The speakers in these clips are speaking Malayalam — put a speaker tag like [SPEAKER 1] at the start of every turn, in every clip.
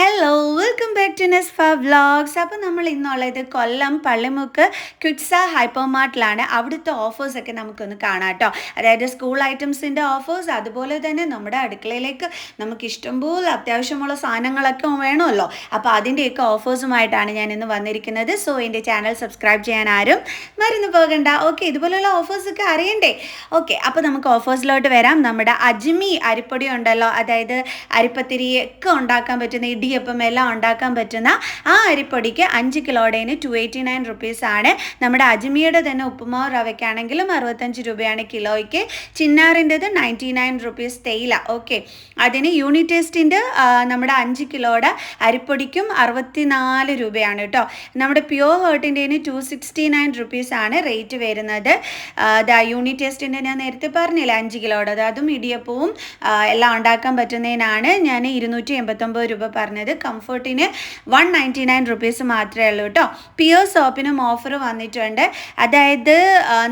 [SPEAKER 1] Hello welcome back to Nesfa vlogs അപ്പോൾ നമ്മൾ ഇന്നുള്ളത് കൊല്ലം പള്ളിമുക്ക് ക്വിറ്റ്സ ഹൈപ്പർ മാർട്ടിലാണ് അവിടുത്തെ ഓഫേഴ്സൊക്കെ നമുക്കൊന്ന് കാണാം കേട്ടോ അതായത് സ്കൂൾ ഐറ്റംസിന്റെ ഓഫേഴ്സ് അതുപോലെ തന്നെ നമ്മുടെ അടുക്കളയിലേക്ക് നമുക്ക് ഇഷ്ടംപോലെ അത്യാവശ്യമുള്ള സാധനങ്ങളൊക്കെ വേണമല്ലോ. അപ്പോൾ അതിന്റെയൊക്കെ ഓഫേഴ്സുമായിട്ടാണ് ഞാൻ ഇന്ന് വന്നിരിക്കുന്നത്. സോ എന്റെ ചാനൽ സബ്സ്ക്രൈബ് ചെയ്യാൻ ആരും മറന്നു പോകണ്ട. ഓക്കെ ഇതുപോലെയുള്ള ഓഫേഴ്സൊക്കെ അറിയണ്ടേ? ഓക്കെ അപ്പോൾ നമുക്ക് ഓഫേഴ്സിലോട്ട് വരാം. നമ്മുടെ അജ്മി അരിപ്പൊടി ഉണ്ടല്ലോ. അതായത് അരിപ്പത്തിരി ഒക്കെ ഉണ്ടാക്കാൻ പറ്റുന്ന ഇടിയപ്പം എല്ലാം ഉണ്ടാക്കാൻ പറ്റുന്ന ആ അരിപ്പൊടിക്ക് അഞ്ച് കിലോടേന് ടു എയ്റ്റി നയൻ റുപ്പീസാണ് നമ്മുടെ അജ്മിയുടെ തന്നെ ഉപ്പുമാവ് റവയ്ക്കാണെങ്കിലും അറുപത്തഞ്ച് രൂപയാണ് കിലോയ്ക്ക്. ചിന്നാറിന്റെത് നയന്റി നയൻ റുപ്പീസ് തേയില. ഓക്കെ അതിന് യൂണിറ്റ് ടെസ്റ്റിന്റെ നമ്മുടെ അഞ്ച് കിലോയുടെ അരിപ്പൊടിക്കും അറുപത്തിനാല് രൂപയാണ് കേട്ടോ. നമ്മുടെ പ്യോർ ഹേർട്ടിന്റെന് ടു സിക്സ്റ്റി നയൻ റുപ്പീസാണ് റേറ്റ് വരുന്നത്. ദാ യൂണിറ്റ് ടെസ്റ്റിന്റെ ഞാൻ നേരത്തെ പറഞ്ഞില്ല അഞ്ച് കിലോയുടെ. അതും ഇടിയപ്പവും എല്ലാം ഉണ്ടാക്കാൻ പറ്റുന്നതിനാണ് ഞാൻ ഇരുന്നൂറ്റി എൺപത്തൊമ്പത് രൂപ പറഞ്ഞത് കംഫർട്ടിന് വൺ നയന്റി നയൻ റുപ്പീസ് മാത്രമേ ഉള്ളൂ കേട്ടോ പിയർ സോപ്പിനും ഓഫർ വന്നിട്ടുണ്ട്. അതായത്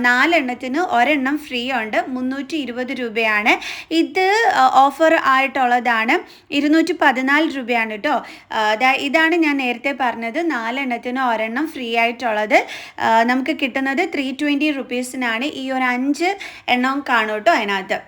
[SPEAKER 1] നാലെണ്ണത്തിന് ഒരെണ്ണം ഫ്രീ ഉണ്ട്. മുന്നൂറ്റി ഇരുപത് രൂപയാണ്. ഇത് ഓഫർ ആയിട്ടുള്ളതാണ്. ഇരുന്നൂറ്റി പതിനാല് രൂപയാണ് കേട്ടോ ഇതാണ് ഞാൻ നേരത്തെ പറഞ്ഞത്. നാലെണ്ണത്തിന് ഒരെണ്ണം ഫ്രീ ആയിട്ടുള്ളത്. നമുക്ക് കിട്ടുന്നത് ത്രീ ട്വന്റി റുപ്പീസിനാണ് ഈ ഒരു അഞ്ച് എണ്ണം കാണും കേട്ടോ അതിനകത്ത്.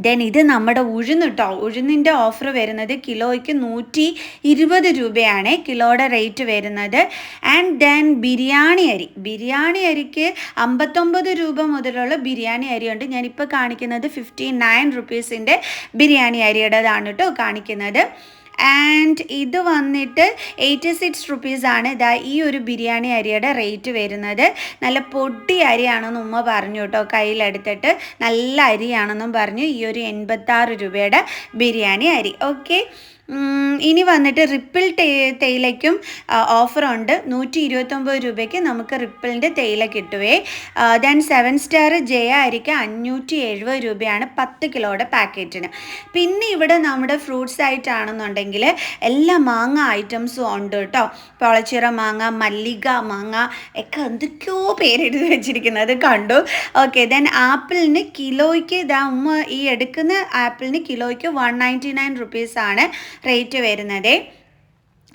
[SPEAKER 1] ദെൻ ഇത് നമ്മുടെ ഉഴുന്ന് കേട്ടോ ഉഴുന്നിന്റെ ഓഫർ വരുന്നത് കിലോയ്ക്ക് നൂറ്റി ഇരുപത് രൂപയാണ്. കിലോയുടെ റേറ്റ് വരുന്നത്. ആൻഡ് ദെൻ ബിരിയാണി അരി. ബിരിയാണി അരിക്ക് അമ്പത്തൊമ്പത് രൂപ മുതലുള്ള ബിരിയാണി അരിയുണ്ട്. ഞാനിപ്പോൾ കാണിക്കുന്നത് ഫിഫ്റ്റി നയൻ റുപ്പീസിന്റെ ബിരിയാണി അരിയുടേതാണ് കേട്ടോ കാണിക്കുന്നത്. ആൻഡ് ഇത് വന്നിട്ട് എയ്റ്റി സിക്സ് റുപ്പീസാണ് ഇതാ ഈ ഒരു ബിരിയാണി അരിയുടെ റേറ്റ് വരുന്നത്. നല്ല പൊടി അരിയാണെന്ന് ഉമ്മ പറഞ്ഞു കേട്ടോ. കയ്യിലെടുത്തിട്ട് നല്ല അരിയാണെന്നും പറഞ്ഞു. ഈ ഒരു എൺപത്താറ് രൂപയുടെ ബിരിയാണി അരി. ഓക്കെ ഇനി വന്നിട്ട് റിപ്പിൾ തേയിലയ്ക്കും ഓഫറുണ്ട് നൂറ്റി ഇരുപത്തൊമ്പത് രൂപയ്ക്ക് നമുക്ക് റിപ്പിളിന്റെ തേയില കിട്ടുവേ. ദെൻ സെവൻ സ്റ്റാർ ജയ അരിക്ക് അഞ്ഞൂറ്റി എഴുപത് രൂപയാണ് പത്ത് കിലോയുടെ പാക്കറ്റിന് പിന്നെ ഇവിടെ നമ്മുടെ ഫ്രൂട്ട്സ് ആയിട്ടാണെന്നുണ്ടെങ്കിൽ എല്ലാ മാങ്ങ ഐറ്റംസും ഉണ്ട് കേട്ടോ. പൊളച്ചിറ മാങ്ങ മല്ലിക മാങ്ങ ഒക്കെ എന്തൊക്കെയോ പേരെഴുതി വെച്ചിരിക്കുന്നത് കണ്ടു. ഓക്കെ ദെൻ ആപ്പിളിന് കിലോയ്ക്ക് ഇതാ ഉമ്മ ഈ എടുക്കുന്ന ആപ്പിളിന് കിലോയ്ക്ക് വൺ നയന്റി നയൻ റുപ്പീസാണ് റേറ്റ് വരുന്നത്.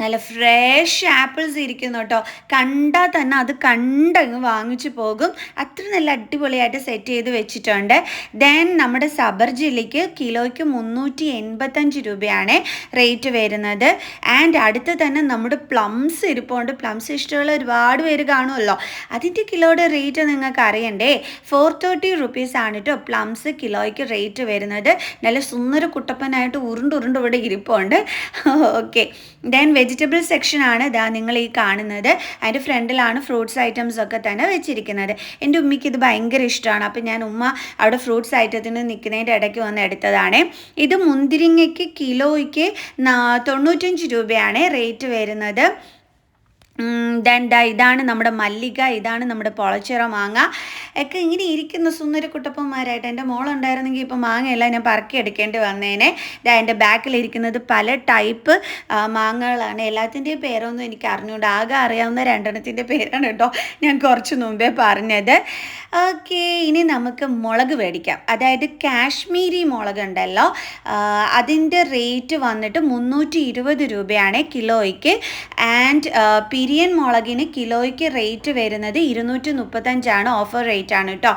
[SPEAKER 1] നല്ല ഫ്രഷ് ആപ്പിൾസ് ഇരിക്കുന്നു കേട്ടോ കണ്ടാൽ തന്നെ അത് കണ്ടങ്ങ് വാങ്ങിച്ചു പോകും. അത്ര നല്ല അടിപൊളിയായിട്ട് സെറ്റ് ചെയ്ത് വെച്ചിട്ടുണ്ട്. ദെൻ നമ്മുടെ സബർ ജില്ലയ്ക്ക് കിലോയ്ക്ക് മുന്നൂറ്റി എൺപത്തഞ്ച് രൂപയാണ് റേറ്റ് വരുന്നത്. ആൻഡ് അടുത്ത് തന്നെ നമ്മുടെ പ്ലംസ് ഇരിപ്പുണ്ട്. പ്ലംസ് ഇഷ്ടമുള്ള ഒരുപാട് പേര് കാണുമല്ലോ. അതിന്റെ കിലോയുടെ റേറ്റ് നിങ്ങൾക്ക് അറിയണ്ടേ? ഫോർ തേർട്ടി റുപ്പീസ് ആണ് കേട്ടോ പ്ലംസ് കിലോയ്ക്ക് റേറ്റ് വരുന്നത്. നല്ല സുന്ദര കുട്ടപ്പനായിട്ട് ഉരുണ്ട് ഉരുണ്ട് ഇവിടെ ഇരിപ്പുണ്ട്. ഓക്കെ ദെൻ വെജിറ്റബിൾ സെക്ഷനാണ് ഇതാ നിങ്ങൾ ഈ കാണുന്നത്. അതിന്റെ ഫ്രണ്ടിലാണ് ഫ്രൂട്ട്സ് ഐറ്റംസ് ഒക്കെ തന്നെ വെച്ചിരിക്കുന്നത്. എന്റെ ഉമ്മയ്ക്ക് ഇത് ഭയങ്കര ഇഷ്ടമാണ്. അപ്പം ഞാൻ ഉമ്മ അവിടെ ഫ്രൂട്ട്സ് ഐറ്റത്തിന് നിൽക്കുന്നതിന്റെ ഇടയ്ക്ക് വന്ന് എടുത്തതാണ്. ഇത് മുന്തിരിങ്ങയ്ക്ക് കിലോയ്ക്ക് തൊണ്ണൂറ്റഞ്ച് രൂപയാണ് റേറ്റ് വരുന്നത്. ദെൻ ദാ ഇതാണ് നമ്മുടെ മല്ലിക ഇതാണ് നമ്മുടെ പൊളച്ചിറ മാങ്ങ. ഒക്കെ ഇങ്ങനെ ഇരിക്കുന്ന സുന്ദര കുട്ടപ്പന്മാരായിട്ട്. എന്റെ മോളുണ്ടായിരുന്നെങ്കിൽ ഇപ്പോൾ മാങ്ങയല്ല ഞാൻ പറക്കി എടുക്കേണ്ടി വന്നേനെ. ഇതാ എന്റെ ബാക്കിലിരിക്കുന്നത് പല ടൈപ്പ് മാങ്ങകളാണ്. എല്ലാത്തിന്റെയും പേരൊന്നും എനിക്ക് അറിഞ്ഞുകൊണ്ട് ആകെ അറിയാവുന്ന രണ്ടെണ്ണത്തിന്റെ പേരാണ് കേട്ടോ ഞാൻ കുറച്ച് മുമ്പേ പറഞ്ഞത്. ഓക്കെ ഇനി നമുക്ക് മുളക് മേടിക്കാം. അതായത് കാശ്മീരി മുളക് ഉണ്ടല്ലോ. അതിന്റെ റേറ്റ് വന്നിട്ട് മുന്നൂറ്റി ഇരുപത് രൂപയാണ് കിലോയ്ക്ക്. ആൻഡ് പിരിയൻ മുളകിന് കിലോയ്ക്ക് റേറ്റ് വരുന്നത് ഇരുന്നൂറ്റി മുപ്പത്തഞ്ചാണ് ഓഫർ റേറ്റ് ആണ് കേട്ടോ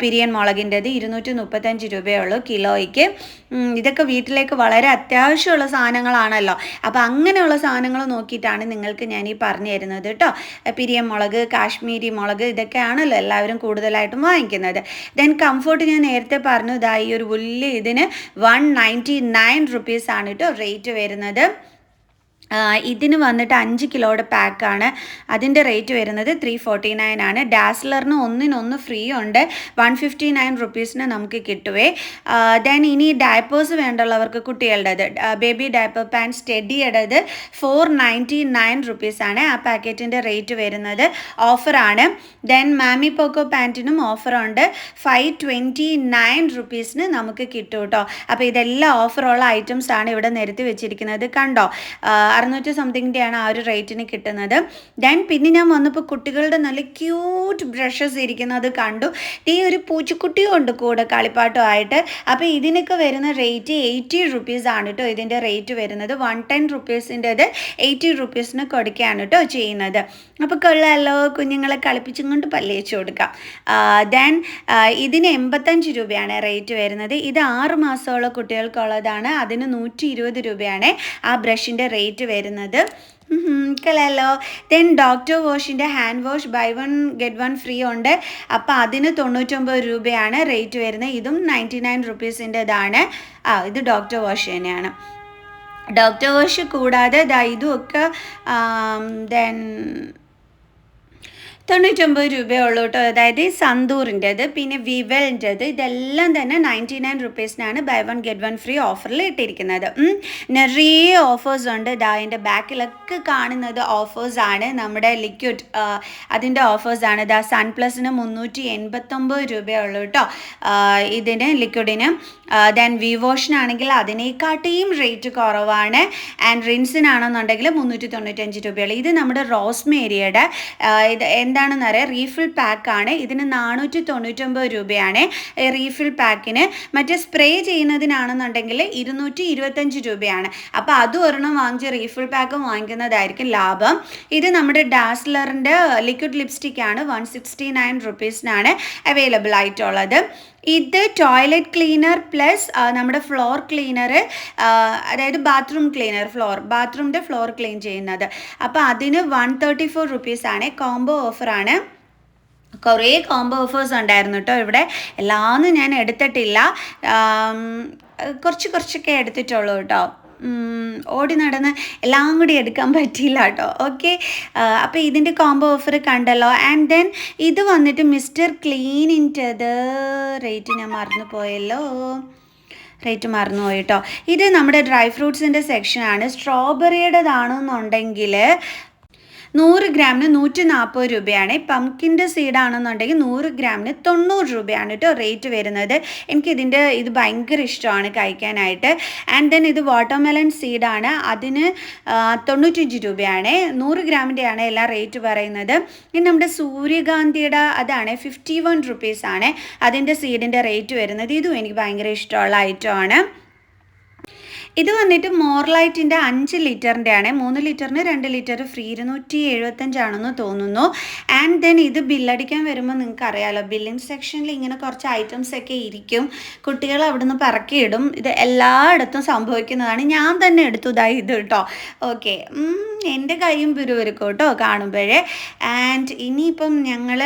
[SPEAKER 1] പിരിയൻ മുളകിന്റെത് ഇരുന്നൂറ്റി മുപ്പത്തഞ്ച് രൂപയേ ഉള്ളൂ കിലോയ്ക്ക് ഇതൊക്കെ വീട്ടിലേക്ക് വളരെ അത്യാവശ്യമുള്ള സാധനങ്ങളാണല്ലോ. അപ്പോൾ അങ്ങനെയുള്ള സാധനങ്ങൾ നോക്കിയിട്ടാണ് നിങ്ങൾക്ക് ഞാൻ ഈ പറഞ്ഞു തരുന്നത് കേട്ടോ പിരിയൻ മുളക് കാശ്മീരി മുളക് ഇതൊക്കെയാണല്ലോ എല്ലാവരും കൂടുതലായിട്ടും വാങ്ങിക്കുന്നത്. ദെൻ കംഫോർട്ട് ഞാൻ നേരത്തെ പറഞ്ഞു ഇതാ ഈ ഒരു വലിയ ഇതിന് വൺ നയന്റി നയൻ റുപ്പീസാണ് കേട്ടോ റേറ്റ് വരുന്നത്. ഇതിന് വന്നിട്ട് അഞ്ച് കിലോയുടെ പാക്കാണ്. അതിന്റെ റേറ്റ് വരുന്നത് ത്രീ ഫോർട്ടി നയൻ ആണ്. ഡാസ്ലറിന് ഒന്നിനൊന്ന് ഫ്രീ ഉണ്ട്. വൺ ഫിഫ്റ്റി നയൻ റുപ്പീസിന് നമുക്ക് കിട്ടുവേ. ദെൻ ഇനി ഡയപ്പേഴ്സ് വേണ്ടുള്ളവർക്ക് കുട്ടികളുടേത്. ബേബി ഡയപ്പർ പാൻ സ്റ്റഡിയുടേത് ഫോർ നയന്റി നയൻ റുപ്പീസാണ് ആ പാക്കറ്റിന്റെ റേറ്റ് വരുന്നത് ഓഫറാണ് ദെൻ മാമി പോക്കോ പാന്റിനും ഓഫറുണ്ട് ഫൈവ് ട്വന്റി നയൻ റുപ്പീസിന് നമുക്ക് കിട്ടും കേട്ടോ അപ്പോൾ ഇതെല്ലാം ഓഫറുള്ള ഐറ്റംസാണ് ഇവിടെ നിരത്തി വെച്ചിരിക്കുന്നത്. കണ്ടോ? അറുന്നൂറ്റി സംതിങ്ങിന്റെയാണ് ആ ഒരു റേറ്റിന് കിട്ടുന്നത്. ദെൻ പിന്നെ ഞാൻ വന്നപ്പോൾ കുട്ടികളുടെ നല്ല ക്യൂട്ട് ബ്രഷസ് ഇരിക്കുന്നത് കണ്ടു. ഈ ഒരു പൂച്ചക്കുട്ടിയും ഉണ്ട് കൂടെ കളിപ്പാട്ടുമായിട്ട് അപ്പോൾ ഇതിനൊക്കെ വരുന്ന റേറ്റ് എയ്റ്റി റുപ്പീസ് ആണ് കേട്ടോ ഇതിന്റെ റേറ്റ് വരുന്നത്. വൺ ടെൻ റുപ്പീസിന്റെത് എയ്റ്റി റുപ്പീസിന് കൊടുക്കുകയാണ് കേട്ടോ ചെയ്യുന്നത്. അപ്പോൾ കൊള്ളാമല്ലോ കുഞ്ഞുങ്ങളെ കളിപ്പിച്ചും കൊണ്ട് പല്ലേച്ച് കൊടുക്കാം. ദെൻ ഇതിന് എൺപത്തഞ്ച് രൂപയാണ് റേറ്റ് വരുന്നത്. ഇത് ആറ് മാസമുള്ള കുട്ടികൾക്കുള്ളതാണ്. അതിന് നൂറ്റി ഇരുപത് രൂപയാണ് ആ ബ്രഷിന്റെ റേറ്റ് വരുന്നത്. കളല്ലോ then doctor വാഷിന്റെ hand wash buy one get one free ഉണ്ട്. അപ്പോൾ അതിന് തൊണ്ണൂറ്റൊമ്പത് രൂപയാണ് റേറ്റ് വരുന്നത്. ഇതും നയന്റി നയൻ റുപ്പീസിന്റെതാണ് ആ ഇത് ഡോക്ടർ വാഷ് തന്നെയാണ്. ഡോക്ടർ വാഷ് കൂടാതെ ദാ ഇതുമൊക്കെ ദെൻ തൊണ്ണൂറ്റൊമ്പത് രൂപയുള്ളൂ കേട്ടോ. അതായത് സന്തൂറിന്റെത് പിന്നെ വിവലിന്റെത് ഇതെല്ലാം തന്നെ ninety nine റുപ്പീസിനാണ് buy one get one free ഓഫറിൽ ഇട്ടിരിക്കുന്നത്. നിറയെ ഓഫേഴ്സ് ഉണ്ട്. ഇതാ അതിന്റെ ബാക്കിലൊക്കെ കാണുന്നത് ഓഫേഴ്സാണ് നമ്മുടെ ലിക്വിഡ് അതിന്റെ ഓഫേഴ്സാണ് ഇതാ സൺ പ്ലസിന് മുന്നൂറ്റി എൺപത്തൊമ്പത് രൂപയുള്ളൂ കേട്ടോ. ഇതിന് ലിക്വിഡിന് ദെൻ വിവോഷനാണെങ്കിൽ അതിനേക്കാട്ടിയും റേറ്റ് കുറവാണ്. ആൻഡ് റിൻസിനാണെന്നുണ്ടെങ്കിൽ മുന്നൂറ്റി തൊണ്ണൂറ്റഞ്ച് രൂപയുള്ളൂ. ഇത് നമ്മുടെ റോസ്മേരിയുടെ ഇത് ഇത് എന്താണെന്ന് അറിയാം? റീഫിൽ പാക്കാണ് ഇതിന് നാനൂറ്റി തൊണ്ണൂറ്റൊമ്പത് രൂപയാണ് റീഫിൽ പാക്കിന് മറ്റേ സ്പ്രേ ചെയ്യുന്നതിനാണെന്നുണ്ടെങ്കിൽ ഇരുന്നൂറ്റി ഇരുപത്തഞ്ച് രൂപയാണ്. അപ്പോൾ അതും ഒരെണ്ണം വാങ്ങിച്ച് റീഫിൽ പാക്ക് വാങ്ങിക്കുന്നതായിരിക്കും ലാഭം. ഇത് നമ്മുടെ ഡാസ്ലറിന്റെ ലിക്വിഡ് ലിപ്സ്റ്റിക് ആണ്. വൺ സിക്സ്റ്റി നയൻ റുപ്പീസിനാണ് അവൈലബിൾ ആയിട്ടുള്ളത്. ഇത് ടോയ്ലറ്റ് ക്ലീനർ പ്ലസ് നമ്മുടെ ഫ്ലോർ ക്ലീനർ അതായത് ബാത്റൂം ക്ലീനർ ഫ്ലോർ ബാത്റൂമിന്റെ ഫ്ലോർ ക്ലീൻ ചെയ്യുന്നത്. അപ്പോൾ അതിന് വൺ തേർട്ടി ഫോർ റുപ്പീസാണ് കോംബോ ഓഫറാണ് കുറേ കോംബോ ഓഫേഴ്സ് ഉണ്ടായിരുന്നു കേട്ടോ ഇവിടെ. എല്ലാമൊന്നും ഞാൻ എടുത്തിട്ടില്ല. കുറച്ച് കുറച്ചൊക്കെ എടുത്തിട്ടുള്ളൂ കേട്ടോ ഓടി നടന്ന് എല്ലാം കൂടി എടുക്കാൻ പറ്റിയില്ല കേട്ടോ. ഓക്കെ അപ്പോൾ ഇതിന്റെ കോംബോ ഓഫർ കണ്ടല്ലോ. ആൻഡ് ദെൻ ഇത് വന്നിട്ട് മിസ്റ്റർ ക്ലീനിന്റെത് റേറ്റ് ഞാൻ മറന്നു പോയല്ലോ. റേറ്റ് മറന്നുപോയി പോയിട്ടോ ഇത് നമ്മുടെ ഡ്രൈ ഫ്രൂട്ട്സിന്റെ സെക്ഷനാണ് സ്ട്രോബെറിയുടേതാണെന്നുണ്ടെങ്കിൽ നൂറ് ഗ്രാമിന് നൂറ്റി നാൽപ്പത് രൂപയാണ് പംകിന്റെ സീഡാണെന്നുണ്ടെങ്കിൽ നൂറ് ഗ്രാമിന് തൊണ്ണൂറ് രൂപയാണ് കേട്ടോ റേറ്റ് വരുന്നത്. എനിക്കിതിന്റെ ഇത് ഭയങ്കര ഇഷ്ടമാണ് കഴിക്കാനായിട്ട്. ആൻഡ് ദെൻ ഇത് വാട്ടർമെലൺ സീഡാണ് അതിന് തൊണ്ണൂറ്റഞ്ച് രൂപയാണ്. നൂറ് ഗ്രാമിന്റെയാണ് എല്ലാ റേറ്റ് പറയുന്നത്. ഇനി നമ്മുടെ സൂര്യകാന്തിയുടെ അതാണ് ഫിഫ്റ്റി വൺ റുപ്പീസാണ് അതിന്റെ സീഡിന്റെ റേറ്റ് വരുന്നത്. ഇതും എനിക്ക് ഭയങ്കര ഇഷ്ടമുള്ള ഐറ്റമാണ് ഇത് വന്നിട്ട് മോർലൈറ്റിന്റെ അഞ്ച് ലിറ്ററിന്റെ ആണ് മൂന്ന് ലിറ്ററിന് രണ്ട് ലിറ്റർ ഫ്രീ ഇരുന്നൂറ്റി എഴുപത്തഞ്ചാണെന്ന് തോന്നുന്നു. ആൻഡ് ദെൻ ഇത് ബില്ലടിക്കാൻ വരുമ്പോൾ നിങ്ങൾക്ക് അറിയാലോ ബില്ലിംഗ് സെക്ഷനിൽ ഇങ്ങനെ കുറച്ച് ഐറ്റംസ് ഒക്കെ ഇരിക്കും. കുട്ടികൾ അവിടുന്ന് പറക്കിയിടും. ഇത് എല്ലായിടത്തും സംഭവിക്കുന്നതാണ്. ഞാൻ തന്നെ എടുത്തു. ഇതാ ഇത് കേട്ടോ. ഓക്കെ എന്റെ കൈയും പിരുവരുക്കും കേട്ടോ കാണുമ്പോഴേ. ആൻഡ് ഇനിയിപ്പം ഞങ്ങൾ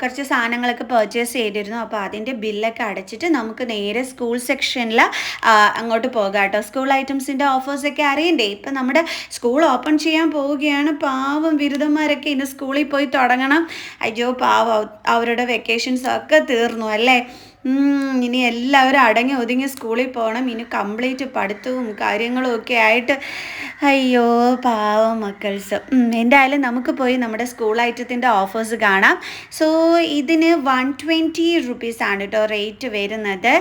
[SPEAKER 1] കുറച്ച് സാധനങ്ങളൊക്കെ പർച്ചേസ് ചെയ്തിരുന്നു. അപ്പോൾ അതിന്റെ ബില്ലൊക്കെ അടച്ചിട്ട് നമുക്ക് നേരെ സ്കൂൾ സെക്ഷനിൽ അങ്ങോട്ട് പോകാം കേട്ടോ. സ്കൂൾ ഐറ്റംസിന്റെ ഓഫേഴ്സൊക്കെ അറിയണ്ടേ? ഇപ്പം നമ്മുടെ സ്കൂൾ ഓപ്പൺ ചെയ്യാൻ പോവുകയാണ്. പാവം ബിരുദന്മാരൊക്കെ ഇനി സ്കൂളിൽ പോയി തുടങ്ങണം. അയ്യോ പാവം. അവരുടെ വെക്കേഷൻസ് ഒക്കെ തീർന്നു അല്ലേ? ഇനി എല്ലാവരും അടങ്ങി ഒതുങ്ങി സ്കൂളിൽ പോകണം. ഇനി കംപ്ലീറ്റ് പഠിത്തവും കാര്യങ്ങളും ഒക്കെ ആയിട്ട് അയ്യോ പാവം മക്കൾസ്. എന്തായാലും നമുക്ക് പോയി നമ്മുടെ സ്കൂൾ ഐറ്റത്തിന്റെ ഓഫേഴ്സ് കാണാം. സോ ഇതിന് വൺ ട്വന്റി റുപ്പീസാണ് കേട്ടോ റേറ്റ് വരുന്നത്.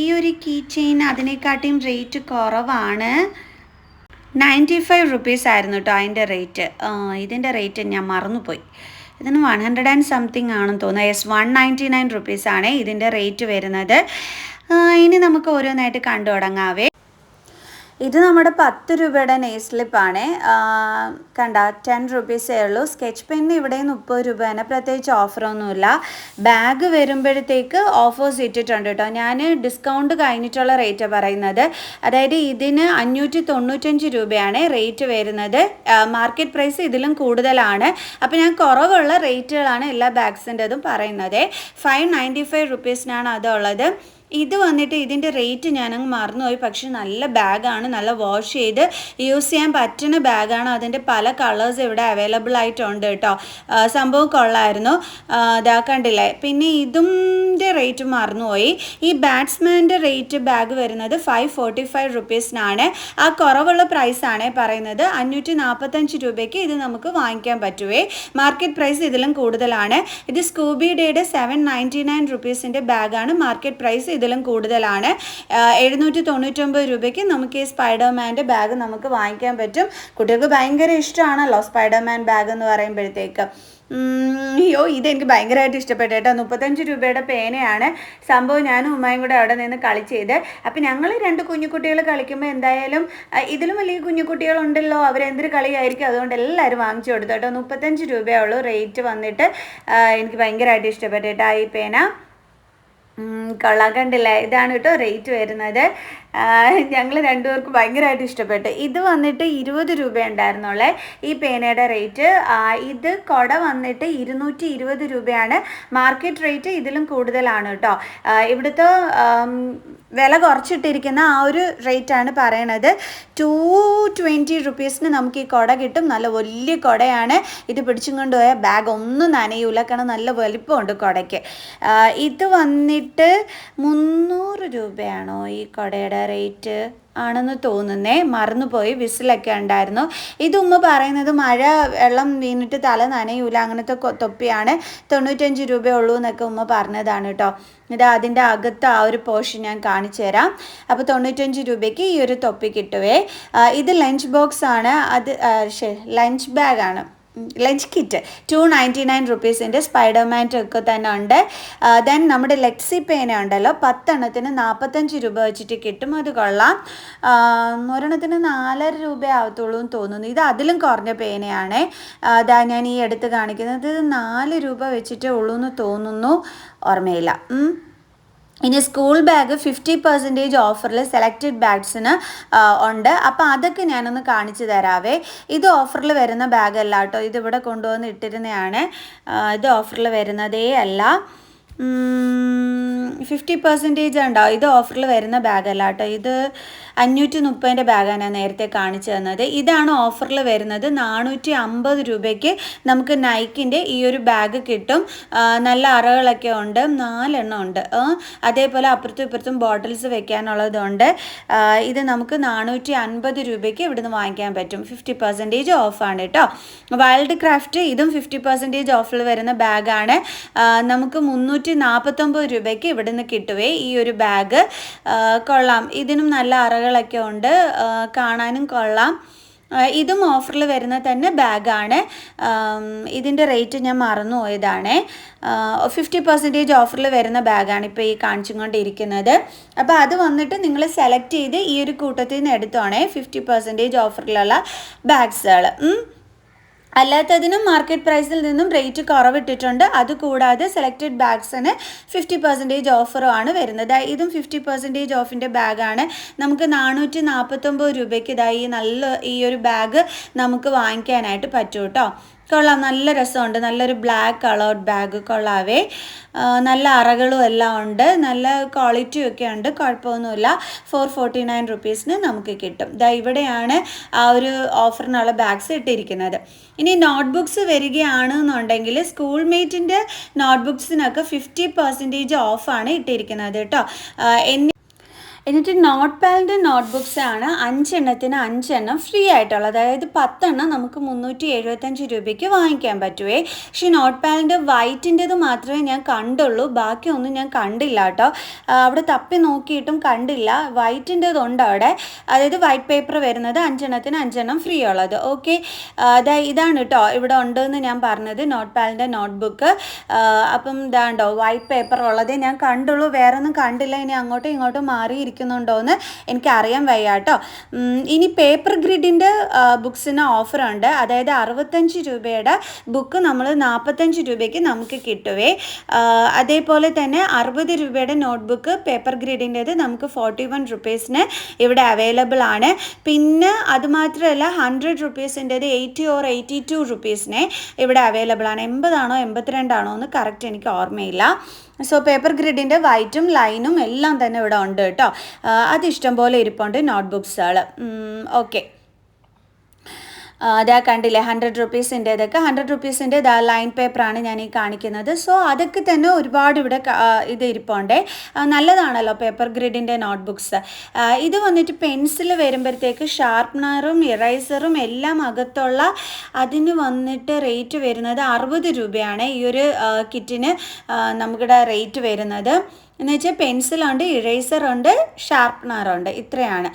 [SPEAKER 1] ഈ ഒരു കീ ചെയിൻ അതിനെക്കാട്ടിയും റേറ്റ് കുറവാണ്. നയന്റി ഫൈവ് റുപ്പീസ് ആയിരുന്നു കേട്ടോ അതിന്റെ റേറ്റ് ഇതിന്റെ റേറ്റ് ഞാൻ മറന്നുപോയി. ഇതിന് വൺ ഹൺഡ്രഡ് ആൻഡ് സംതിങ് ആണെന്ന് തോന്നുന്നു. എസ് വൺ നയന്റി നയൻ റുപ്പീസാണ് ഇതിന്റെ റേറ്റ് വരുന്നത്. ഇനി നമുക്ക് ഓരോന്നായിട്ട് കണ്ടു തുടങ്ങാവേ ഇത് നമ്മുടെ പത്ത് രൂപയുടെ നെയ് സ്ലിപ്പാണ് കണ്ട ടെൻ റുപ്പീസേ ഉള്ളൂ. സ്കെച്ച് പെന്ന് ഇവിടെ മുപ്പത് രൂപ തന്നെ. പ്രത്യേകിച്ച് ഓഫറൊന്നുമില്ല. ബാഗ് വരുമ്പോഴത്തേക്ക് ഓഫേഴ്സ് ഇട്ടിട്ടുണ്ട് കേട്ടോ. ഞാൻ ഡിസ്കൗണ്ട് കഴിഞ്ഞിട്ടുള്ള റേറ്റ് പറയുന്നത്. അതായത് ഇതിന് അഞ്ഞൂറ്റി തൊണ്ണൂറ്റഞ്ച് രൂപയാണ് റേറ്റ് വരുന്നത്. മാർക്കറ്റ് പ്രൈസ് ഇതിലും കൂടുതലാണ്. അപ്പോൾ ഞാൻ കുറവുള്ള റേറ്റുകളാണ് എല്ലാ ബാഗ്സിന്റെതും പറയുന്നത്. ഫൈവ് നയന്റി ഫൈവ് റുപ്പീസിനാണ് അതുള്ളത്. ഇത് വന്നിട്ട് ഇതിന്റെ റേറ്റ് ഞാനങ്ങ് മറന്നുപോയി. പക്ഷെ നല്ല ബാഗാണ് നല്ല വാഷ് ചെയ്ത് യൂസ് ചെയ്യാൻ പറ്റുന്ന ബാഗാണ് അതിന്റെ പല കളേഴ്സ് ഇവിടെ അവൈലബിൾ ആയിട്ടുണ്ട് കേട്ടോ. സംഭവം കൊള്ളായിരുന്നു. ഇതാ കണ്ടില്ലേ? പിന്നെ ഇതിന്റെ റേറ്റ് മറന്നുപോയി. ഈ ബാറ്റ്സ്മാന്റെ റേറ്റ് ബാഗ് വരുന്നത് ഫൈവ് ഫോർട്ടി ഫൈവ് റുപ്പീസിനാണ് ആ കുറവുള്ള പ്രൈസാണ് പറയുന്നത്. അഞ്ഞൂറ്റി നാൽപ്പത്തഞ്ച് രൂപയ്ക്ക് ഇത് നമുക്ക് വാങ്ങിക്കാൻ പറ്റുവേ. മാർക്കറ്റ് പ്രൈസ് ഇതിലും കൂടുതലാണ്. ഇത് സ്കൂബി ഡേയുടെ സെവൻ നയന്റി നയൻ റുപ്പീസിന്റെ ബാഗാണ് മാർക്കറ്റ് പ്രൈസ് ഇതിലും ഇതിലും കൂടുതലാണ്. എഴുന്നൂറ്റി തൊണ്ണൂറ്റൊമ്പത് രൂപയ്ക്ക് നമുക്ക് ഈ സ്പൈഡർമാന്റെ ബാഗ് നമുക്ക് വാങ്ങിക്കാൻ പറ്റും. കുട്ടികൾക്ക് ഭയങ്കര ഇഷ്ടമാണല്ലോ സ്പൈഡർമാൻ ബാഗ് എന്ന് പറയുമ്പോഴത്തേക്ക്. അയ്യോ ഇതെനിക്ക് ഭയങ്കരമായിട്ട് ഇഷ്ടപ്പെട്ടു കേട്ടോ. മുപ്പത്തഞ്ച് രൂപയുടെ പേനയാണ്. സംഭവം ഞാനും ഉമ്മയും കൂടെ അവിടെ നിന്ന് കളിച്ചത്. അപ്പം ഞങ്ങൾ രണ്ട് കുഞ്ഞുകുട്ടികൾ കളിക്കുമ്പോൾ എന്തായാലും ഇതിലും വലിയ കുഞ്ഞുകുട്ടികളുണ്ടല്ലോ അവരെന്തൊരു കളിയായിരിക്കും? അതുകൊണ്ട് എല്ലാവരും വാങ്ങിച്ചു കൊടുത്തു കേട്ടോ. മുപ്പത്തഞ്ച് രൂപയുള്ളൂ റേറ്റ് വന്നിട്ട് എനിക്ക് ഭയങ്കരമായിട്ട് ഇഷ്ടപ്പെട്ടു കേട്ടോ ഈ പേന. കൊള്ളാം. കണ്ടില്ലേ? ഇതാണ് കേട്ടോ റേറ്റ് വരുന്നത്. ഞങ്ങൾ രണ്ടുപേർക്കും ഭയങ്കരമായിട്ട് ഇഷ്ടപ്പെട്ടു. ഇത് വന്നിട്ട് ഇരുപത് രൂപ ഉണ്ടായിരുന്നുള്ളേ ഈ പേനയുടെ റേറ്റ് ഇത് കുട വന്നിട്ട് ഇരുന്നൂറ്റി ഇരുപത് രൂപയാണ്. മാർക്കറ്റ് റേറ്റ് ഇതിലും കൂടുതലാണ് കേട്ടോ. ഇവിടുത്തെ വില കുറച്ചിട്ടിരിക്കുന്ന ആ ഒരു റേറ്റാണ് പറയണത്. ടു ട്വന്റി റുപ്പീസിന് നമുക്ക് ഈ കുട കിട്ടും. നല്ല വലിയ കുടയാണ്. ഇത് പിടിച്ചും കൊണ്ടുപോയാൽ ബാഗ് ഒന്നും നനയൂല കാരണം നല്ല വലിപ്പമുണ്ട് കുടയ്ക്ക്. ഇത് വന്നിട്ട് മുന്നൂറ് രൂപയാണോ ഈ കുടയുടെ റേറ്റ് ആണെന്ന് തോന്നുന്നേ. മറന്നുപോയി വിസിലൊക്കെ ഉണ്ടായിരുന്നു. ഇതുമ്മ പറയുന്നത് മഴ വെള്ളം വീണിട്ട് തല നനയൂല അങ്ങനത്തെ തൊപ്പിയാണ് തൊണ്ണൂറ്റഞ്ച് രൂപ ഉള്ളൂ എന്നൊക്കെ ഉമ്മ പറഞ്ഞതാണ് കേട്ടോ ഇത് അതിന്റെ അകത്ത് ആ ഒരു പോർഷൻ ഞാൻ കാണിച്ചു തരാം. അപ്പോൾ തൊണ്ണൂറ്റഞ്ച് രൂപയ്ക്ക് ഈ ഒരു തൊപ്പി കിട്ടുവേ. ഇത് ലഞ്ച് ബോക്സ് ആണ് അത് ലഞ്ച് ബാഗാണ്. Lunch kit. Two ninety nine റുപ്പീസിന്റെ സ്പൈഡർമാന്റെ ഒക്കെ തന്നെ ഉണ്ട്. ദെൻ നമ്മുടെ ലെക്സി പേന ഉണ്ടല്ലോ. പത്തെണ്ണത്തിന് നാൽപ്പത്തഞ്ച് രൂപ വെച്ചിട്ട് കിട്ടും. അത് കൊള്ളാം. ഒരെണ്ണത്തിന് നാലര രൂപ ആവത്തുള്ളൂ എന്ന് തോന്നുന്നു. ഇത് അതിലും കുറഞ്ഞ പേനയാണ് അതാ ഞാൻ ഈ എടുത്ത് കാണിക്കുന്നത്. ഇത് നാല് രൂപ വെച്ചിട്ടേ ഉള്ളൂ എന്ന് തോന്നുന്നു. ഓർമ്മയില്ല. ഇനി സ്കൂൾ ബാഗ് ഫിഫ്റ്റി പെർസെന്റേജ് ഓഫറിൽ സെലക്റ്റഡ് ബാഗ്സിന് ഉണ്ട്. അപ്പോൾ അതൊക്കെ ഞാനൊന്ന് കാണിച്ചു തരാവേ. ഇത് ഓഫറിൽ വരുന്ന ബാഗല്ല കേട്ടോ ഇതിവിടെ കൊണ്ടുവന്ന് ഇട്ടിരുന്നതാണ് ഇത് ഓഫറിൽ വരുന്നതേ അല്ല. ഫിഫ്റ്റി പെർസെന്റേജ് ഉണ്ടാവും ഇത് ഓഫറിൽ വരുന്ന ബാഗല്ല കേട്ടോ ഇത് അഞ്ഞൂറ്റി മുപ്പതിന്റെ ബാഗാണ് ഞാൻ നേരത്തെ കാണിച്ചു തന്നത്. ഇതാണ് ഓഫറിൽ വരുന്നത്. നാനൂറ്റി അമ്പത് രൂപയ്ക്ക് നമുക്ക് നൈക്കിന്റെ ഈ ഒരു ബാഗ് കിട്ടും. നല്ല അറകളൊക്കെ ഉണ്ട്. നാലെണ്ണം ഉണ്ട്. അതേപോലെ അപ്പുറത്തും ഇപ്പുറത്തും ബോട്ടിൽസ് വെക്കാനുള്ളതുണ്ട്. ഇത് നമുക്ക് നാനൂറ്റി അൻപത് രൂപയ്ക്ക് ഇവിടുന്ന് വാങ്ങിക്കാൻ പറ്റും. ഫിഫ്റ്റി പെർസെന്റേജ് ഓഫാണ് കേട്ടോ. വൈൽഡ് ക്രാഫ്റ്റ് ഇതും ഫിഫ്റ്റി പെർസെന്റേജ് ഓഫിൽ വരുന്ന ബാഗാണ്. നമുക്ക് മുന്നൂറ്റി നാൽപ്പത്തൊമ്പത് രൂപയ്ക്ക് ഇവിടുന്ന് കിട്ടുവേ ഈ ഒരു ബാഗ്. കൊള്ളാം. ഇതിനും നല്ല അറകളൊക്കെ ഉണ്ട്. കാണാനും കൊള്ളാം. ഇതും ഓഫറിൽ വരുന്ന തന്നെ ബാഗാണ് ഇതിന്റെ റേറ്റ് ഞാൻ മറന്നു പോയതാണ് ഫിഫ്റ്റി പെർസെന്റേജ് ഓഫറിൽ വരുന്ന ബാഗാണ് ഇപ്പോൾ ഈ കാണിച്ചുകൊണ്ടിരിക്കുന്നത്. അപ്പോൾ അത് വന്നിട്ട് നിങ്ങൾ സെലക്ട് ചെയ്ത് ഈ ഒരു കൂട്ടത്തിൽ നിന്ന് എടുത്തോണേ ഫിഫ്റ്റി പെർസെന്റേജ് ഓഫറിലുള്ള ബാഗ്സുകൾ അല്ലാത്തതിനും മാർക്കറ്റ് പ്രൈസിൽ നിന്നും റേറ്റ് കുറവിട്ടിട്ടുണ്ട്. അതുകൂടാതെ സെലക്റ്റഡ് ബാഗ്സിന് ഫിഫ്റ്റി പെർസെന്റേജ് ആണ് വരുന്നത്. ഇതും ഫിഫ്റ്റി പെർസെന്റേജ് ഓഫിന്റെ ബാഗാണ് നമുക്ക് നാനൂറ്റി നാൽപ്പത്തൊമ്പത് രൂപയ്ക്ക് ഇതായി നല്ല ഈ ഒരു ബാഗ് നമുക്ക് വാങ്ങിക്കാനായിട്ട് പറ്റും കേട്ടോ കൊള്ളാം നല്ല രസമുണ്ട്. നല്ലൊരു ബ്ലാക്ക് കളേർഡ് ബാഗ് കൊള്ളാവേ. നല്ല അറകളും എല്ലാം ഉണ്ട്. നല്ല ക്വാളിറ്റിയും ഒക്കെ ഉണ്ട്. കുഴപ്പമൊന്നുമില്ല ഫോർ ഫോർട്ടി നയൻ റുപ്പീസിന് നമുക്ക് കിട്ടും. ദാ ഇവിടെയാണ് ആ ഒരു ഓഫറിനുള്ള ബാഗ്സ് ഇട്ടിരിക്കുന്നത്. ഇനി നോട്ട്ബുക്സ് വരികയാണ് എന്നുണ്ടെങ്കിൽ സ്കൂൾ മേറ്റിന്റെ നോട്ട്ബുക്സിനൊക്കെ ഫിഫ്റ്റി പെർസെന്റേജ് ഓഫാണ് ഇട്ടിരിക്കുന്നത് കേട്ടോ. എന്നി എന്നിട്ട് നോട്ട് പാഡിന്റെ നോട്ട്ബുക്സ് ആണ് അഞ്ചെണ്ണത്തിന് അഞ്ചെണ്ണം ഫ്രീ ആയിട്ടുള്ള അതായത് പത്തെണ്ണം നമുക്ക് മുന്നൂറ്റി എഴുപത്തഞ്ച് രൂപയ്ക്ക് വാങ്ങിക്കാൻ പറ്റുവേ. പക്ഷേ നോട്ട് പാഡിന്റെ വൈറ്റിന്റെത് മാത്രമേ ഞാൻ കണ്ടുള്ളൂ. ബാക്കിയൊന്നും ഞാൻ കണ്ടില്ല കേട്ടോ. അവിടെ തപ്പി നോക്കിയിട്ടും കണ്ടില്ല. വൈറ്റിന്റെത് ഉണ്ട് അവിടെ? അതായത് വൈറ്റ് പേപ്പർ വരുന്നത് അഞ്ചെണ്ണത്തിന് അഞ്ചെണ്ണം ഫ്രീ ഉള്ളത്. ഓക്കെ അതാ ഇതാണ് കേട്ടോ. ഇവിടെ ഉണ്ടെന്ന് ഞാൻ പറഞ്ഞത് നോട്ട് പാഡിന്റെ നോട്ട്ബുക്ക് അപ്പം ഇതാണ്ടോ വൈറ്റ് പേപ്പർ ഉള്ളത് ഞാൻ കണ്ടുള്ളൂ. വേറെ ഒന്നും കണ്ടില്ല. ഇനി അങ്ങോട്ടും ഇങ്ങോട്ടും മാറിയിരിക്കുന്നുണ്ടോ എന്ന് എനിക്ക് അറിയാൻ വയ്യ കേട്ടോ ഇനി പേപ്പർ ഗ്രിഡിന്റെ ബുക്സിന് ഓഫറുണ്ട് അതായത് അറുപത്തഞ്ച് രൂപയുടെ ബുക്ക് നമ്മൾ നാൽപ്പത്തഞ്ച് രൂപയ്ക്ക് നമുക്ക് കിട്ടുവേ. അതേപോലെ തന്നെ അറുപത് രൂപയുടെ നോട്ട്ബുക്ക് പേപ്പർ ഗ്രിഡിന്റെത് നമുക്ക് ഫോർട്ടി വൺ റുപ്പീസിന് ഇവിടെ അവൈലബിൾ ആണ്. പിന്നെ അതുമാത്രമല്ല ഹൺഡ്രഡ് റുപ്പീസിന്റെത് എയ്റ്റി ഓർ എയ്റ്റി ടു റുപ്പീസിനെ ഇവിടെ അവൈലബിൾ ആണ്. എൺപതാണോ എൺപത്തിരണ്ടാണോ എന്ന് കറക്റ്റ് എനിക്ക് ഓർമ്മയില്ല. സോ പേപ്പർ ഗ്രിഡിന്റെ വൈറ്റും ലൈനും എല്ലാം തന്നെ ഇവിടെ ഉണ്ട് കേട്ടോ. അതിഷ്ടം പോലെ ഇരിപ്പുണ്ട് നോട്ട്ബുക്സുകൾ ഓക്കെ അതാ കണ്ടില്ലേ ഹൺഡ്രഡ് റുപ്പീസിന്റെ ഇതൊക്കെ. ഹൺഡ്രഡ് റുപ്പീസിന്റെ ഇതാ ലൈൻ പേപ്പറാണ് ഞാൻ ഈ കാണിക്കുന്നത്. സോ അതൊക്കെ തന്നെ ഒരുപാട് ഇവിടെ ഇത് ഇരിപ്പുണ്ട്. നല്ലതാണല്ലോ പേപ്പർ ഗ്രിഡിന്റെ നോട്ട്ബുക്സ് ഇത് വന്നിട്ട് പെൻസിൽ വരുമ്പോഴത്തേക്ക് ഷാർപ്പ്നറും ഇറൈസറും എല്ലാം അകത്തുള്ള അതിന് വന്നിട്ട് റേറ്റ് വരുന്നത് അറുപത് രൂപയാണ് ഈ ഒരു കിറ്റിന് നമ്മുടെ റേറ്റ് വരുന്നത്. എന്ന് വെച്ചാൽ പെൻസിലുണ്ട് ഇറേസറുണ്ട് ഷാർപ്പണറുണ്ട് ഇത്രയാണ്.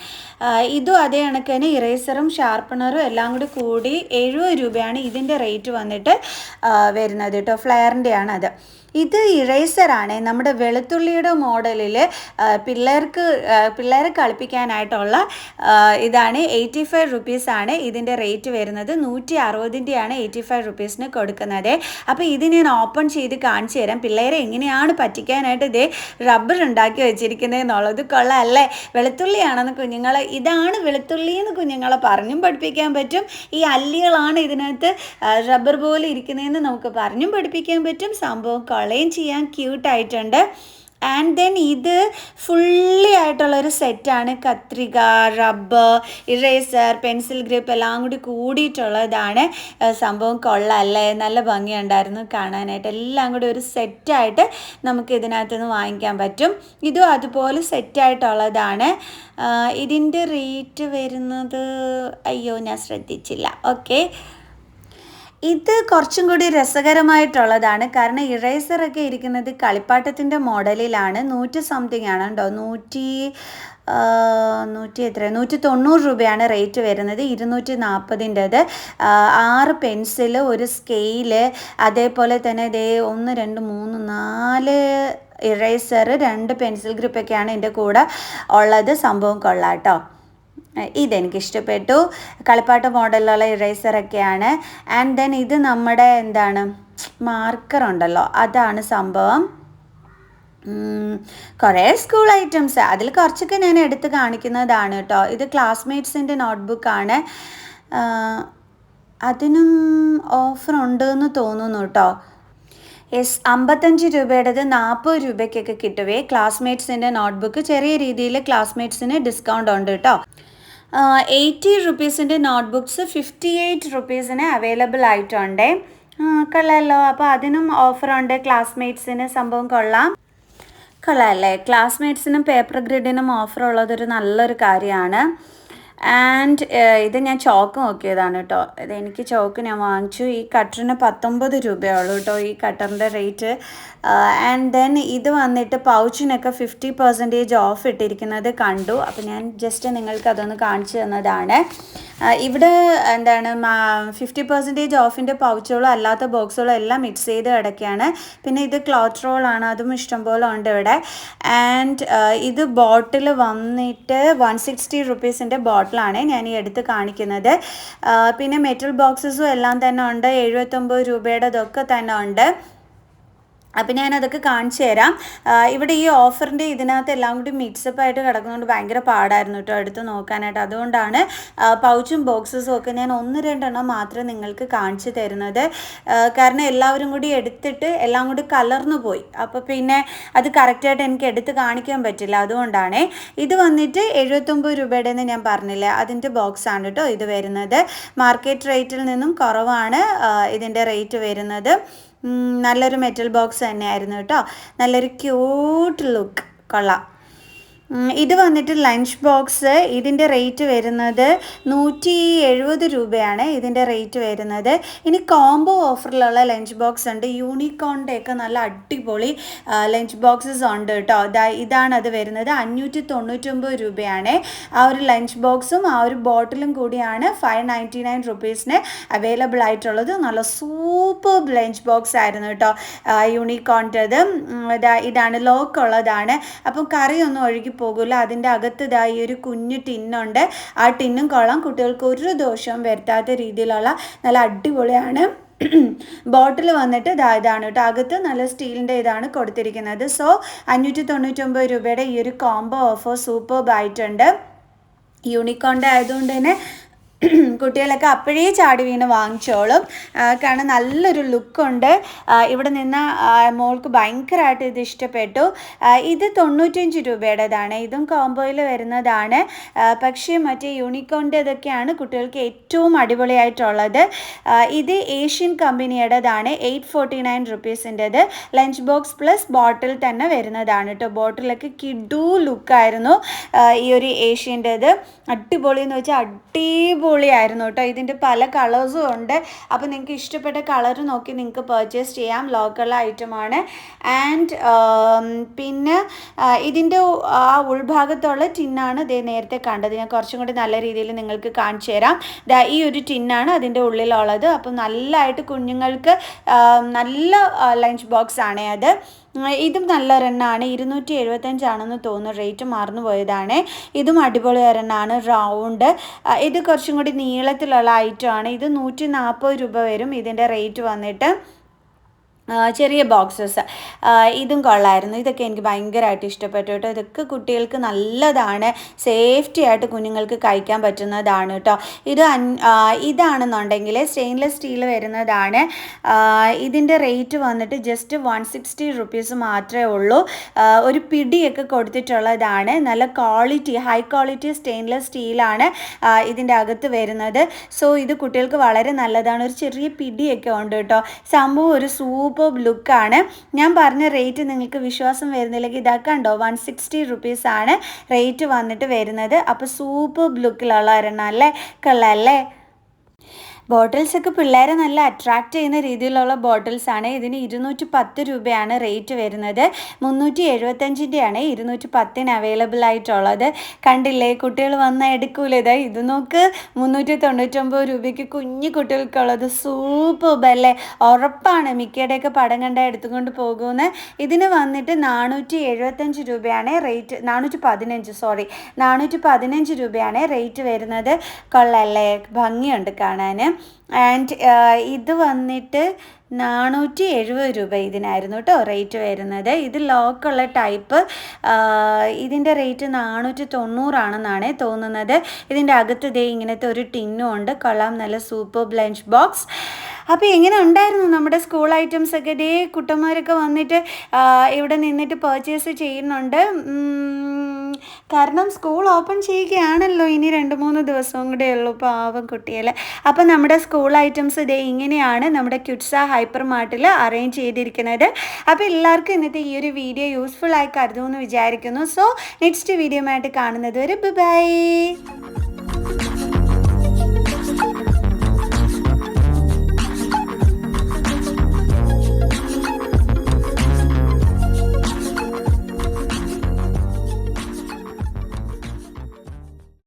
[SPEAKER 1] ഇതും അതേ കണക്ക് തന്നെ ഇറേസറും ഷാർപ്പണറും എല്ലാം കൂടി കൂടി എഴുപത് രൂപയാണ് ഇതിന്റെ റേറ്റ് വന്നിട്ട് വരുന്നത് കേട്ടോ ഫ്ലെയറിന്റെയാണ് അത് ഇത് ഇറേസറാണ് നമ്മുടെ വെളുത്തുള്ളിയുടെ മോഡലിൽ പിള്ളേർക്ക് പിള്ളേരെ കളിപ്പിക്കാനായിട്ടുള്ള ഇതാണ് എയ്റ്റി ഫൈവ് ആണ്. ഇതിന്റെ റേറ്റ് വരുന്നത് നൂറ്റി അറുപതിന്റെയാണ് എയ്റ്റി ഫൈവ് റുപ്പീസിന് കൊടുക്കുന്നത്. അപ്പോൾ ഇത് ഞാൻ ഓപ്പൺ ചെയ്ത് കാണിച്ചു തരാം. പിള്ളേരെ എങ്ങനെയാണ് പറ്റിക്കാനായിട്ട് ഇതേ റബ്ബർ ഉണ്ടാക്കി വെച്ചിരിക്കുന്നത് എന്നുള്ളത് കൊള്ളാമല്ലേ വെളുത്തുള്ളിയാണെന്ന് കുഞ്ഞുങ്ങൾ ഇതാണ് വെളുത്തുള്ളി എന്ന് കുഞ്ഞുങ്ങളെ പറഞ്ഞും പഠിപ്പിക്കാൻ പറ്റും. ഈ അല്ലികളാണ് ഇതിനകത്ത് റബ്ബർ പോലെ ഇരിക്കുന്നതെന്ന് നമുക്ക് പറഞ്ഞും പഠിപ്പിക്കാൻ പറ്റും. സംഭവം കൊള്ളയും ചെയ്യാൻ ക്യൂട്ടായിട്ടുണ്ട് ആൻഡ് ദെൻ ഇത് ഫുള്ളി ആയിട്ടുള്ളൊരു സെറ്റാണ് കത്രിക റബ്ബർ ഇറേസർ പെൻസിൽ ഗ്രിപ്പ് എല്ലാം കൂടി കൂടിയിട്ടുള്ളതാണ്. സംഭവം കൊള്ളല്ലേ? നല്ല ഭംഗിയുണ്ടായിരുന്നു കാണാനായിട്ട്. എല്ലാം കൂടി ഒരു സെറ്റായിട്ട് നമുക്ക് ഇതിനകത്ത് നിന്ന് വാങ്ങിക്കാൻ പറ്റും. ഇതും അതുപോലെ സെറ്റായിട്ടുള്ളതാണ് ഇതിന്റെ റേറ്റ് വരുന്നത് അയ്യോ ഞാൻ ശ്രദ്ധിച്ചില്ല. ഓക്കെ ഇത് കുറച്ചും കൂടി രസകരമായിട്ടുള്ളതാണ്. കാരണം ഇറേസറൊക്കെ ഇരിക്കുന്നത് കളിപ്പാട്ടത്തിന്റെ മോഡലിലാണ്. നൂറ്റി സംതിങ് ആണ് കേട്ടോ. നൂറ്റി നൂറ്റി എത്ര? നൂറ്റി തൊണ്ണൂറ് രൂപയാണ് റേറ്റ് വരുന്നത്. ഇരുന്നൂറ്റി നാൽപ്പതിന്റെത് ആറ് പെൻസിൽ ഒരു സ്കെയിൽ അതേപോലെ തന്നെ ഇതേ ഒന്ന് രണ്ട് മൂന്ന് നാല് ഇറേസർ രണ്ട് പെൻസിൽ ഗ്രിപ്പൊക്കെയാണ് എന്റെ കൂടെ ഉള്ളത്. സംഭവം കൊള്ളാം കേട്ടോ. ഇതെനിക്ക് ഇഷ്ടപ്പെട്ടു കളിപ്പാട്ട മോഡലിലുള്ള ഇറേസറൊക്കെയാണ് ആൻഡ് ദെൻ ഇത് നമ്മുടെ എന്താണ് മാർക്കർ ഉണ്ടല്ലോ. അതാണ് സംഭവം. കുറേ സ്കൂൾ ഐറ്റംസ് അതിൽ കുറച്ചൊക്കെ ഞാൻ എടുത്ത് കാണിക്കുന്നതാണ് കേട്ടോ. ഇത് ക്ലാസ്മേറ്റ്സിന്റെ നോട്ട്ബുക്കാണ് അതിനും ഓഫർ ഉണ്ട് എന്ന് തോന്നുന്നു കേട്ടോ. യെസ് അമ്പത്തഞ്ച് രൂപയുടേത് നാൽപ്പത് രൂപയ്ക്കൊക്കെ കിട്ടുവേ ക്ലാസ്മേറ്റ്സിന്റെ നോട്ട്ബുക്ക് ചെറിയ രീതിയിൽ ക്ലാസ്മേറ്റ്സിന് ഡിസ്കൗണ്ട് ഉണ്ട് കേട്ടോ. എയ്റ്റി റുപ്പീസിന്റെ നോട്ട് ബുക്ക്സ് ഫിഫ്റ്റി എയ്റ്റ് റുപ്പീസിന് അവൈലബിൾ ആയിട്ടുണ്ട് കൊള്ളാമല്ലോ അപ്പോൾ അതിനും ഓഫറുണ്ട് ക്ലാസ്മേറ്റ്സിന് സംഭവം കൊള്ളാം. കൊള്ളാമല്ലേ ക്ലാസ്മേറ്റ്സിനും പേപ്പർ ഗ്രിഡിനും ഓഫർ ഉള്ളതൊരു നല്ലൊരു കാര്യമാണ്. ആൻഡ് ഇത് ഞാൻ ചോക്ക് നോക്കിയതാണ് കേട്ടോ. ഇത് എനിക്ക് ചോക്ക് ഞാൻ വാങ്ങിച്ചു. ഈ കട്ടറിന് പത്തൊമ്പത് രൂപയുള്ളൂ കേട്ടോ ഈ കട്ടറിന്റെ റേറ്റ് ആൻഡ് ദെൻ ഇത് വന്നിട്ട് പൗച്ചിനൊക്കെ ഫിഫ്റ്റി പെർസെന്റേജ് ഓഫ് ഇട്ടിരിക്കുന്നത് കണ്ടു. അപ്പോൾ ഞാൻ ജസ്റ്റ് നിങ്ങൾക്ക് അതൊന്ന് കാണിച്ചു തന്നതാണ്. ഇവിടെ എന്താണ് ഫിഫ്റ്റി പെർസെന്റേജ് ഓഫിന്റെ പൗച്ചുകളും അല്ലാത്ത ബോക്സുകളും എല്ലാം മിക്സ് ചെയ്ത് കിടക്കുകയാണ്. പിന്നെ ഇത് ക്ലോത്ത് റോളാണ് അതും ഇഷ്ടംപോലെ ഉണ്ട് ഇവിടെ. ആൻഡ് ഇത് ബോട്ടിൽ വന്നിട്ട് വൺ സിക്സ്റ്റി റുപ്പീസിന്റെ ബോട്ടിലാണ് ഞാൻ ഈ എടുത്ത് കാണിക്കുന്നത്. പിന്നെ മെറ്റൽ ബോക്സസും എല്ലാം തന്നെ ഉണ്ട്. എഴുപത്തൊമ്പത് രൂപയുടെതൊക്കെ തന്നെ ഉണ്ട്. അപ്പം ഞാൻ അതൊക്കെ കാണിച്ചു തരാം. ഇവിടെ ഈ ഓഫറിന്റെ ഇതിനകത്ത് എല്ലാം കൂടി മിക്സപ്പ് ആയിട്ട് കിടക്കുന്നതുകൊണ്ട് ഭയങ്കര പാടായിരുന്നു കേട്ടോ എടുത്ത് നോക്കാനായിട്ട്. അതുകൊണ്ടാണ് പൗച്ചും ബോക്സസും ഒക്കെ ഞാൻ ഒന്ന് രണ്ടെണ്ണം മാത്രമേ നിങ്ങൾക്ക് കാണിച്ചു തരുന്നത്. കാരണം എല്ലാവരും കൂടി എടുത്തിട്ട് എല്ലാം കൂടി കലർന്നു പോയി. അപ്പോൾ പിന്നെ അത് കറക്റ്റായിട്ട് എനിക്ക് എടുത്ത് കാണിക്കാൻ പറ്റില്ല. അതുകൊണ്ടാണ് ഇത് വന്നിട്ട് എഴുപത്തൊമ്പത് രൂപയുടെ എന്ന് ഞാൻ പറഞ്ഞില്ലേ അതിന്റെ ബോക്സാണ് കേട്ടോ ഇത് വരുന്നത്. മാർക്കറ്റ് റേറ്റിൽ നിന്നും കുറവാണ് ഇതിന്റെ റേറ്റ് വരുന്നത്. നല്ലൊരു മെറ്റൽ ബോക്സ് തന്നെയായിരുന്നു കേട്ടോ. നല്ലൊരു ക്യൂട്ട് ലുക്ക് കൊള്ളാം. ഇത് വന്നിട്ട് ലഞ്ച് ബോക്സ് ഇതിന്റെ റേറ്റ് വരുന്നത് നൂറ്റി എഴുപത് രൂപയാണ് ഇതിന്റെ റേറ്റ് വരുന്നത്. ഇനി കോംബോ ഓഫറിലുള്ള ലഞ്ച് ബോക്സ് ഉണ്ട്. യൂണിക്കോണിന്റെ ഒക്കെ നല്ല അടിപൊളി ലഞ്ച് ബോക്സസ് ഉണ്ട് കേട്ടോ ഇതാണ് അത് വരുന്നത്. അഞ്ഞൂറ്റി തൊണ്ണൂറ്റൊമ്പത് രൂപയാണ്. ആ ഒരു ലഞ്ച് ബോക്സും ആ ഒരു ബോട്ടിലും കൂടിയാണ് ഫൈവ് നയന്റി നയൻ റുപ്പീസിന് അവൈലബിൾ ആയിട്ടുള്ളത്. നല്ല സൂപ്പർ ലഞ്ച് ബോക്സ് ആയിരുന്നു കേട്ടോ യൂണിക്കോണിന്റെത് ഇതാണ് ലോക്ക് ഉള്ളതാണ്. അപ്പം കറിയൊന്നും ഒഴുകി പോകില്ല അതിന്റെ അകത്തതായി ഒരു കുഞ്ഞു ടിന്നുണ്ട്. ആ ടിന്നും കൊള്ളാം. കുട്ടികൾക്ക് ഒരു ദോഷവും വരുത്താത്ത രീതിയിലുള്ള നല്ല അടിപൊളിയാണ്. ബോട്ടിൽ വന്നിട്ട് ഇതാ ഇതാണ് കേട്ടോ. അകത്ത് നല്ല സ്റ്റീലിന്റെ ഇതാണ് കൊടുത്തിരിക്കുന്നത്. സോ അഞ്ഞൂറ്റി തൊണ്ണൂറ്റൊമ്പത് രൂപയുടെ ഈ ഒരു കോംബോ ഓഫർ സൂപ്പർ ആയിട്ടുണ്ട്. യൂണിക്കോണിന്റെ ആയതുകൊണ്ട് തന്നെ കുട്ടികളൊക്കെ അപ്പോഴേ ചാടി വീണ് വാങ്ങിച്ചോളും. കാരണം നല്ലൊരു ലുക്കുണ്ട്. ഇവിടെ നിന്ന് മോൾക്ക് ഭയങ്കരമായിട്ട് ഇത് ഇഷ്ടപ്പെട്ടു. ഇത് തൊണ്ണൂറ്റഞ്ച് രൂപയുടേതാണ്. ഇതും കോംബോയിൽ വരുന്നതാണ്. പക്ഷേ മറ്റേ യൂണിക്കോണിന്റെ ഇതൊക്കെയാണ് കുട്ടികൾക്ക് ഏറ്റവും അടിപൊളിയായിട്ടുള്ളത്. ഇത് ഏഷ്യൻ കമ്പനിയുടേതാണ്. എയ്റ്റ് ഫോർട്ടി നയൻ റുപ്പീസിന്റെത്. ലഞ്ച് ബോക്സ് പ്ലസ് ബോട്ടിൽ തന്നെ വരുന്നതാണ് കേട്ടോ. ബോട്ടിലൊക്കെ കിഡു ലുക്കായിരുന്നു ഈ ഒരു ഏഷ്യന്റെത്. അടിപൊളി എന്ന് വെച്ചാൽ അടിപൊളി അടിപൊളിയായിരുന്നു കേട്ടോ. ഇതിന്റെ പല കളേഴ്സും ഉണ്ട്. അപ്പോൾ നിങ്ങൾക്ക് ഇഷ്ടപ്പെട്ട കളർ നോക്കി നിങ്ങൾക്ക് പർച്ചേസ് ചെയ്യാം. ലോക്കൽ ഐറ്റമാണ് ആൻഡ് പിന്നെ ഇതിന്റെ ആ ഉൾഭാഗത്തുള്ള ടിന്നാണ് ഇതേ നേരത്തെ കണ്ടത്. ഞാൻ കുറച്ചും കൂടി നല്ല രീതിയിൽ നിങ്ങൾക്ക് കാണിച്ചു തരാം. ഈ ഒരു ടിന്നാണ് അതിന്റെ ഉള്ളിലുള്ളത്. അപ്പം നല്ലതായിട്ട് കുഞ്ഞുങ്ങൾക്ക് നല്ല ലഞ്ച് ബോക്സ് ആണ് അത്. ഇതും നല്ല റണ്ണാണ്. ഇരുന്നൂറ്റി എഴുപത്തഞ്ചാണെന്ന് തോന്നുന്നു. റേറ്റ് മറന്നു പോയതാണ്. ഇതും അടിപൊളി റണ്ണാണ്. റൗണ്ട്. ഇത് കുറച്ചും കൂടി നീളത്തിലുള്ള ഐറ്റമാണ് ഇത് നൂറ്റി നാൽപ്പത് രൂപ വരും ഇതിന്റെ റേറ്റ് വന്നിട്ട്. ചെറിയ ബോക്സസ് ഇതും കൊള്ളായിരുന്നു. ഇതൊക്കെ എനിക്ക് ഭയങ്കരമായിട്ട് ഇഷ്ടപ്പെട്ടു കേട്ടോ. ഇതൊക്കെ കുട്ടികൾക്ക് നല്ലതാണ്. സേഫ്റ്റി ആയിട്ട് കുഞ്ഞുങ്ങൾക്ക് കഴിക്കാൻ പറ്റുന്നതാണ് കേട്ടോ. ഇത് ഇതാണെന്നുണ്ടെങ്കിൽ സ്റ്റെയിൻലെസ് സ്റ്റീൽ വരുന്നതാണ്. ഇതിന്റെ റേറ്റ് വന്നിട്ട് ജസ്റ്റ് വൺ സിക്സ്റ്റി റുപ്പീസ് മാത്രമേ ഉള്ളൂ. ഒരു പിടിയൊക്കെ കൊടുത്തിട്ടുള്ളതാണ്. നല്ല ക്വാളിറ്റി ഹൈ ക്വാളിറ്റി സ്റ്റെയിൻലെസ് സ്റ്റീലാണ് ഇതിന്റെ അകത്ത് വരുന്നത്. സോ ഇത് കുട്ടികൾക്ക് വളരെ നല്ലതാണ്. ഒരു ചെറിയ പിടിയൊക്കെ ഉണ്ട് കേട്ടോ. സംഭവം ഒരു സൂപ്പർ ലുക്കാണ് ഞാൻ പറഞ്ഞ റേറ്റ് നിങ്ങൾക്ക് വിശ്വാസം വരുന്നില്ലെങ്കിൽ കണ്ടോ? വൺ സിക്സ്റ്റി റുപ്പീസാണ് റേറ്റ് വന്നിട്ട് വരുന്നത്. അപ്പോൾ സൂപ്പർ ലുക്കിലുള്ള ഒരെണ്ണം അല്ലേ? കൊള്ളാം ബോട്ടിൽസ് ഒക്കെ പിള്ളേരെ നല്ല അട്രാക്റ്റ് ചെയ്യുന്ന രീതിയിലുള്ള ബോട്ടിൽസ് ആണ് ഇതിന് ഇരുന്നൂറ്റി പത്ത് രൂപയാണ് റേറ്റ് വരുന്നത്. മുന്നൂറ്റി എഴുപത്തഞ്ചിന്റെയാണ് ഇരുന്നൂറ്റി പത്തിന് അവൈലബിൾ ആയിട്ടുള്ളത്. കണ്ടില്ലേ? കുട്ടികൾ വന്നാൽ എടുക്കൂലേ ഇതാ? ഇത് നോക്ക്. മുന്നൂറ്റി തൊണ്ണൂറ്റൊമ്പത് രൂപയ്ക്ക് കുഞ്ഞു കുട്ടികൾക്കുള്ളത്. സൂപ്പർ അല്ലേ? ഉറപ്പാണ്. മിക്കയുടെയൊക്കെ പടം കണ്ട എടുത്തുകൊണ്ട് പോകുമെന്ന്. ഇതിന് വന്നിട്ട് നാനൂറ്റി എഴുപത്തഞ്ച് രൂപയാണ് റേറ്റ് നാനൂറ്റി പതിനഞ്ച് സോറി നാനൂറ്റി പതിനഞ്ച് രൂപയാണ് റേറ്റ് വരുന്നത്. കൊള്ളല്ലേ ഭംഗിയുണ്ട് കാണാൻ ആൻഡ് ഇത് വന്നിട്ട് നാനൂറ്റി എഴുപത് രൂപ ഇതിനായിരുന്നു കേട്ടോ റേറ്റ് വരുന്നത്. ഇത് ലോക്കുള്ള ടൈപ്പ് ഇതിന്റെ റേറ്റ് നാനൂറ്റി തൊണ്ണൂറാണെന്നാണ് തോന്നുന്നത്. ഇതിന്റെ അകത്ത് ദേ ഇങ്ങനത്തെ ഒരു ടിന്നും ഉണ്ട്. കൊള്ളാം നല്ല സൂപ്പർ ലഞ്ച് ബോക്സ്. അപ്പോൾ എങ്ങനെ ഉണ്ടായിരുന്നു നമ്മുടെ സ്കൂൾ ഐറ്റംസ് ഒക്കെ? ഇതേ കുട്ടന്മാരൊക്കെ വന്നിട്ട് ഇവിടെ നിന്നിട്ട് പർച്ചേസ് ചെയ്യുന്നുണ്ട്. കാരണം സ്കൂൾ ഓപ്പൺ ചെയ്യുകയാണല്ലോ ഇനി രണ്ട് മൂന്ന് ദിവസവും കൂടെ ഉള്ളൂ പാവം കുട്ടികളെ. അപ്പം നമ്മുടെ സ്കൂൾ ഐറ്റംസ് ഇതേ ഇങ്ങനെയാണ് നമ്മുടെ ക്യുട്സ ഹൈപ്പർ മാർട്ടിൽ അറേഞ്ച് ചെയ്തിരിക്കുന്നത്. അപ്പോൾ എല്ലാവർക്കും ഇന്നത്തെ ഈ ഒരു വീഡിയോ യൂസ്ഫുൾ ആയി കരുതുമെന്ന് വിചാരിക്കുന്നു. സോ നെക്സ്റ്റ് വീഡിയോ ആയിട്ട് കാണുന്നത് വരെ ബൈ